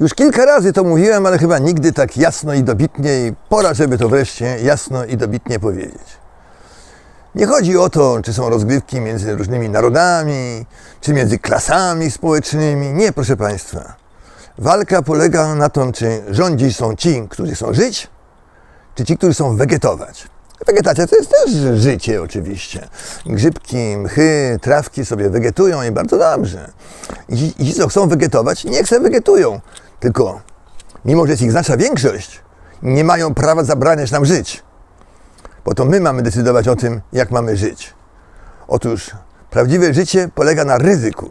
Już kilka razy to mówiłem, ale chyba nigdy tak jasno i dobitnie i pora, żeby to wreszcie jasno i dobitnie powiedzieć. Nie chodzi o to, czy są rozgrywki między różnymi narodami, czy między klasami społecznymi. Nie, proszę Państwa. Walka polega na tym, czy rządzić są ci, którzy chcą żyć, czy ci, którzy chcą wegetować. Wegetacja to jest też życie oczywiście. Grzybki, mchy, trawki sobie wegetują i bardzo dobrze. I ci, co chcą wegetować, niech se wegetują. Tylko, mimo że jest ich znaczna większość, nie mają prawa zabraniać nam żyć. Bo to my mamy decydować o tym, jak mamy żyć. Otóż prawdziwe życie polega na ryzyku,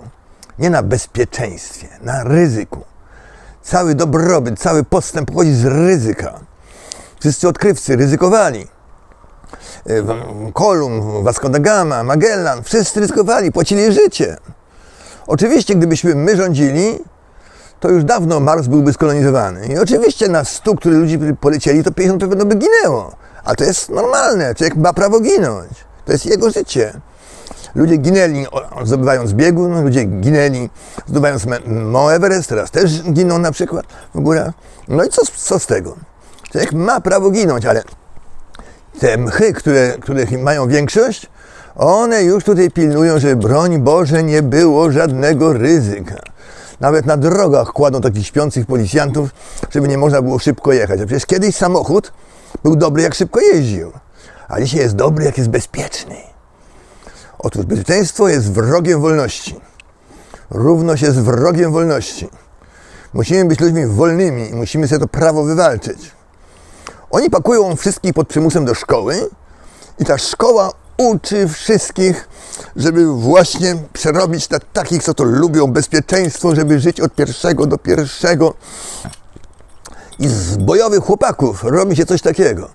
nie na bezpieczeństwie, na ryzyku. Cały dobrobyt, cały postęp pochodzi z ryzyka. Wszyscy odkrywcy ryzykowali. E, Kolumb, Vasco da Gama, Magellan, wszyscy ryzykowali, płacili życie. Oczywiście, gdybyśmy my rządzili, to już dawno Mars byłby skolonizowany. I oczywiście na 100, które ludzi polecieli, to 50 pewno by ginęło. Ale to jest normalne. Człowiek ma prawo ginąć. To jest jego życie. Ludzie ginęli zdobywając biegun, ludzie ginęli zdobywając Mount Everest, teraz też giną na przykład w górach. No i co, co z tego? Człowiek ma prawo ginąć, ale te mchy, które, które mają większość, one już tutaj pilnują, że broń Boże nie było żadnego ryzyka. Nawet na drogach kładą takich śpiących policjantów, żeby nie można było szybko jechać. A przecież kiedyś samochód był dobry, jak szybko jeździł, a dzisiaj jest dobry, jak jest bezpieczny. Otóż bezpieczeństwo jest wrogiem wolności. Równość jest wrogiem wolności. Musimy być ludźmi wolnymi i musimy sobie to prawo wywalczyć. Oni pakują wszystkich pod przymusem do szkoły i ta szkoła uczy wszystkich, żeby właśnie przerobić na takich, co to lubią, bezpieczeństwo, żeby żyć od pierwszego do pierwszego. I z bojowych chłopaków robi się coś takiego.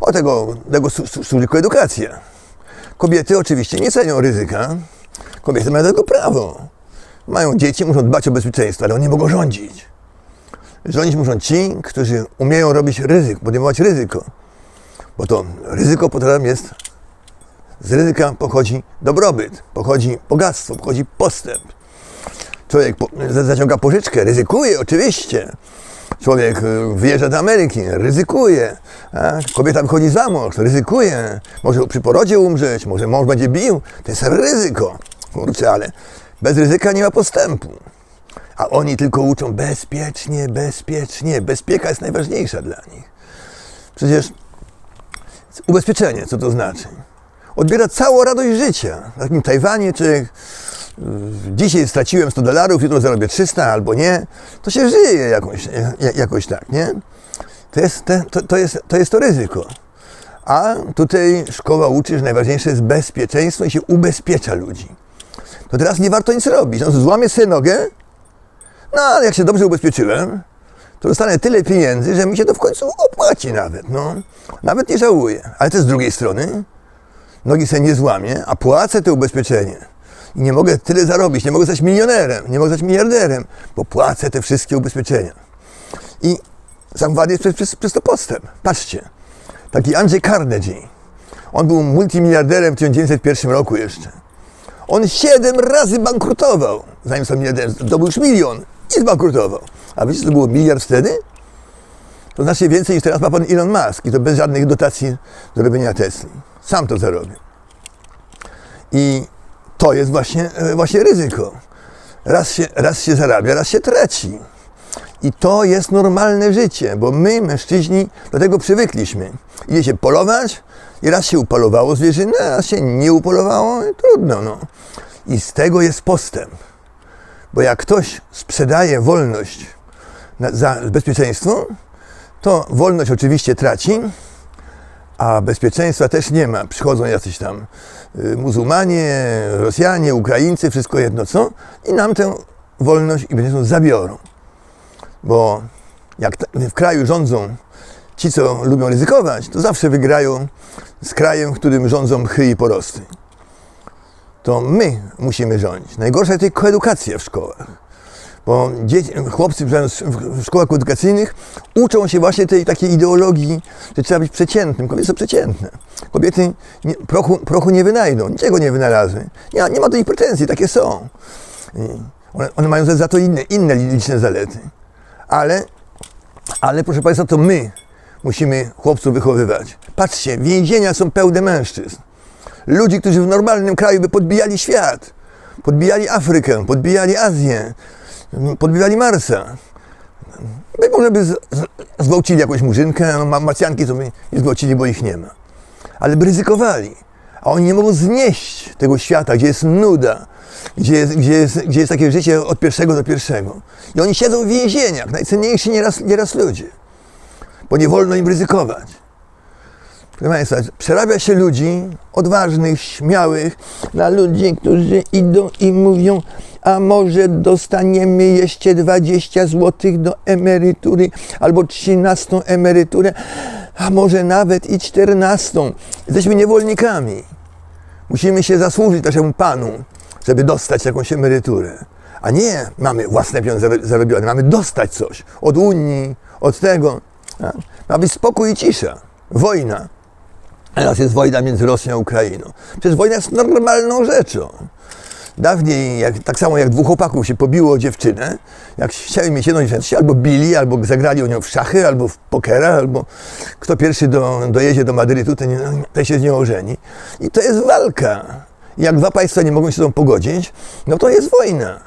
O tego, tego służy koedukacja. Kobiety oczywiście nie cenią ryzyka. Kobiety mają do tego prawo. Mają dzieci, muszą dbać o bezpieczeństwo, ale oni nie mogą rządzić. Rządzić muszą ci, którzy umieją robić ryzyko, podejmować ryzyko. Bo to ryzyko potem jest, z ryzyka pochodzi dobrobyt, pochodzi bogactwo, pochodzi postęp. Człowiek po, za- zaciąga pożyczkę, ryzykuje oczywiście. Człowiek y, wyjeżdża do Ameryki, ryzykuje. A? Kobieta wychodzi za mąż, ryzykuje. Może przy porodzie umrzeć, może mąż będzie bił. To jest ryzyko. Kurczę, ale bez ryzyka nie ma postępu. A oni tylko uczą bezpiecznie, bezpiecznie. Bezpieka jest najważniejsza dla nich. Przecież ubezpieczenie, co to znaczy? Odbiera całą radość życia. Na takim Tajwanie człowiek y, dzisiaj straciłem 100 dolarów, jutro zarobię 300 albo nie, to się żyje jakoś, ja- jakoś tak, nie? To jest, to, to, jest, to jest to ryzyko. A tutaj szkoła uczy, że najważniejsze jest bezpieczeństwo i się ubezpiecza ludzi. To teraz nie warto nic robić. No, złamię sobie nogę, no ale jak się dobrze ubezpieczyłem, to dostanę tyle pieniędzy, że mi się to w końcu opłaci nawet. No. Nawet nie żałuję. Ale też z drugiej strony, nogi sobie nie złamię, a płacę to ubezpieczenie. I nie mogę tyle zarobić, nie mogę stać milionerem, nie mogę stać miliarderem, bo płacę te wszystkie ubezpieczenia. I sam wad jest przez, przez, przez to postęp. Patrzcie, taki Andrzej Carnegie, on był multimiliarderem w 1901 roku jeszcze. On siedem razy bankrutował, zanim został miliarderem. Zdobył już milion i zbankrutował. A wiecie, co to było miliard wtedy? To znacznie więcej niż teraz ma pan Elon Musk i to bez żadnych dotacji do robienia Tesli. Sam to zarobił. I to jest właśnie, e, właśnie ryzyko. Raz się, raz się zarabia, raz się traci. I to jest normalne życie, bo my, mężczyźni, do tego przywykliśmy. Idzie się polować i raz się upolowało zwierzynę, a raz się nie upolowało i trudno. No. I z tego jest postęp. Bo jak ktoś sprzedaje wolność za bezpieczeństwo, to wolność oczywiście traci, a bezpieczeństwa też nie ma. Przychodzą jacyś tam y, muzułmanie, Rosjanie, Ukraińcy, wszystko jedno co, i nam tę wolność i bezpieczeństwo zabiorą. Bo jak w kraju rządzą ci, co lubią ryzykować, to zawsze wygrają z krajem, w którym rządzą mchy i porosty. To my musimy rządzić. Najgorsza jest tylko edukacja w szkołach. Bo dzieci, chłopcy w- szkołach edukacyjnych uczą się właśnie tej takiej ideologii, że trzeba być przeciętnym. Kobiety są przeciętne. Kobiety nie, prochu, prochu nie wynajdą, niczego nie wynalazły. Nie, nie ma do nich pretensji, takie są. One, one mają za to inne, inne liczne zalety. Ale, ale proszę Państwa, to my musimy chłopców wychowywać. Patrzcie, więzienia są pełne mężczyzn. Ludzi, którzy w normalnym kraju by podbijali świat. Podbijali Afrykę, podbijali Azję, podbijali Marsa. Być może by zgwałcili jakąś murzynkę, no, ma- Marsjanki to by nie zgwałcili, bo ich nie ma. Ale by ryzykowali. A oni nie mogą znieść tego świata, gdzie jest nuda, gdzie jest, gdzie jest, gdzie jest takie życie od pierwszego do pierwszego. I oni siedzą w więzieniach, najcenniejsi nieraz, nieraz ludzie, bo nie wolno im ryzykować. Proszę Państwa, przerabia się ludzi odważnych, śmiałych na ludzi, którzy idą i mówią, a może dostaniemy jeszcze 20 zł do emerytury albo 13 emeryturę, a może nawet i 14. Jesteśmy niewolnikami. Musimy się zasłużyć naszemu Panu, żeby dostać jakąś emeryturę. A nie mamy własne pieniądze zaro- zarobione, mamy dostać coś od Unii, od tego. Ma być spokój i cisza. Wojna. Teraz jest wojna między Rosją a Ukrainą. Przecież wojna jest normalną rzeczą. Dawniej, jak, tak samo jak dwóch chłopaków się pobiło o dziewczynę, jak chcieli mieć jedną dziewczynę, albo bili, albo zagrali o nią w szachy, albo w pokera, albo kto pierwszy do, dojedzie do Madrytu, ten, ten się z nią ożeni. I to jest walka. Jak dwa państwa nie mogą się z tą pogodzić, no to jest wojna.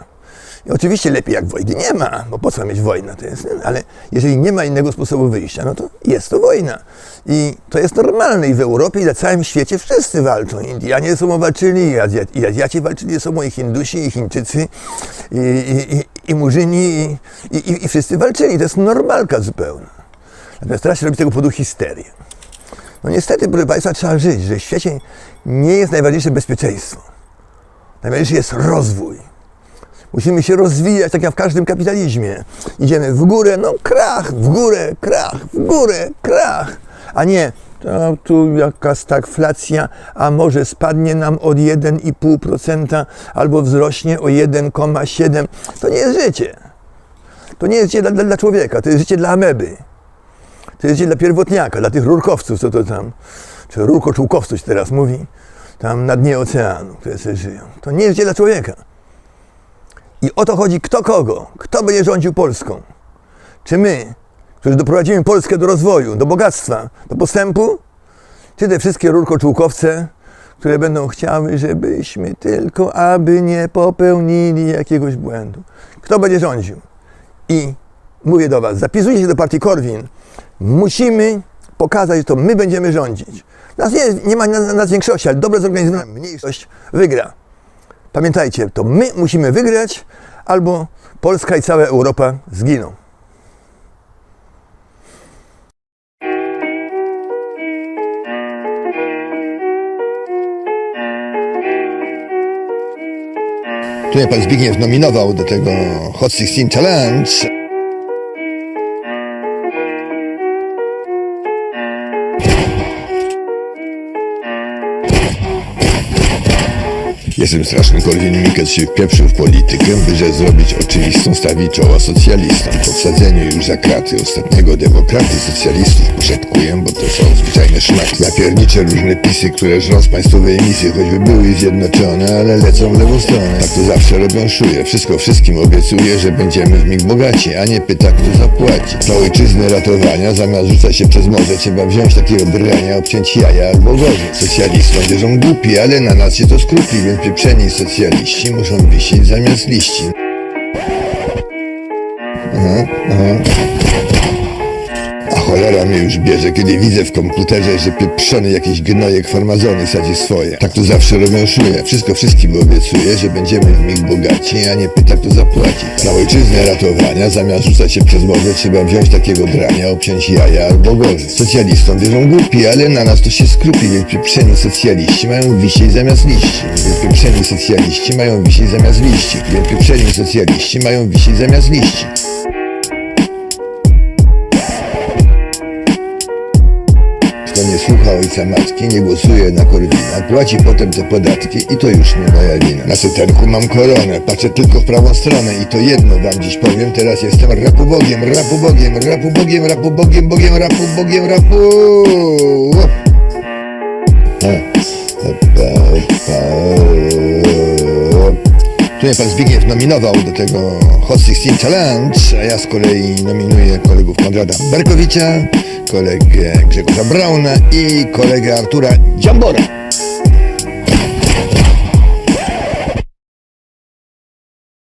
I oczywiście lepiej jak wojny nie ma, bo po co mieć wojnę, to jest, ale jeżeli nie ma innego sposobu wyjścia, no to jest to wojna. I to jest normalne i w Europie i na całym świecie wszyscy walczą. Indianie ze sobą walczyli, i Azja- i Azjaci walczyli ze sobą, i Hindusi, i Chińczycy, i, i, i, i Murzyni, i, i, i wszyscy walczyli. To jest normalka zupełna. Natomiast teraz się robi tego powodu histerię. No niestety, proszę Państwa, trzeba żyć, że w świecie nie jest najważniejsze bezpieczeństwo. Najważniejszy jest rozwój. Musimy się rozwijać, tak jak w każdym kapitalizmie. Idziemy w górę, no krach, w górę, krach, w górę, krach. A nie, to tu jakaś stagflacja, a może spadnie nam od 1,5% albo wzrośnie o 1,7%. To nie jest życie. To nie jest życie dla, dla, człowieka, to jest życie dla ameby. To jest życie dla pierwotniaka, dla tych rurkowców, co to tam, czy rurkoczółkowców teraz mówi, tam na dnie oceanu, które sobie żyją. To nie jest życie dla człowieka. I o to chodzi kto kogo, kto będzie rządził Polską. Czy my, którzy doprowadzimy Polskę do rozwoju, do bogactwa, do postępu, czy te wszystkie rurkoczółkowce, które będą chciały, żebyśmy tylko, aby nie popełnili jakiegoś błędu. Kto będzie rządził? I mówię do Was, zapisujcie się do partii Korwin. Musimy pokazać, że to my będziemy rządzić. Nas nie, nie ma na- nas większości, ale dobrze zorganizowana mniejszość wygra. Pamiętajcie, to my musimy wygrać, albo Polska i cała Europa zginą. Tutaj pan Zbigniew nominował do tego Hot 16 Challenge. Jestem straszny Korwin Mikke się wpieprzył w politykę, by że zrobić oczywistą stawić czoła socjalistom. Po wsadzeniu już za kraty ostatniego demokraty socjalistów poszatkuję, bo to są zwyczajne szmaty. Ja pierniczę różne pisy, które żrą z państwowej misji, choćby były zjednoczone, ale lecą w lewą stronę. Tak to zawsze robią szuje. Wszystko wszystkim obiecuję, że będziemy w mig bogaci, a nie pyta kto zapłaci. Dla ojczyzny ratowania, zamiast rzucać się przez morze, trzeba wziąć takiego drania, obciąć jaja albo gorzej. Socjalistom wierzą głupi, ale na nas się to skrupi, więc pieprzeni socjaliści muszą wisieć zamiast liści. Aha, aha. Cholera mnie już bierze, kiedy widzę w komputerze, że pieprzony jakiś gnojek farmazony sadzi swoje. Tak to zawsze robią. Wszystko wszystkim obiecuję, że będziemy w mig bogaci, a nie pyta kto zapłaci. Dla ojczyzny ratowania, zamiast rzucać się przez morze, trzeba wziąć takiego drania, obciąć jaja albo gorzej. Socjalistom wierzą głupi, ale na nas to się skrupi, więc pieprzeni socjaliści mają wisieć zamiast liści. Więc pieprzeni socjaliści mają wisieć zamiast liści. Więc pieprzeni socjaliści mają wisieć zamiast liści. Nie słucha ojca matki, nie głosuje na Korwina, płaci potem te podatki i to już nie moja wina. Na syterku mam koronę, patrzę tylko w prawą stronę i to jedno wam dziś powiem, teraz jestem rapubogiem, rapubogiem, rapubogiem, bogiem, rapubogiem, rapu. A, opa, opa, Tu mnie pan Zbigniew nominował do tego Hot 16 Challenge, a ja z kolei nominuję kolegów Konrada Berkowicza, kolegę Grzegorza Brauna i kolegę Artura Dziambora.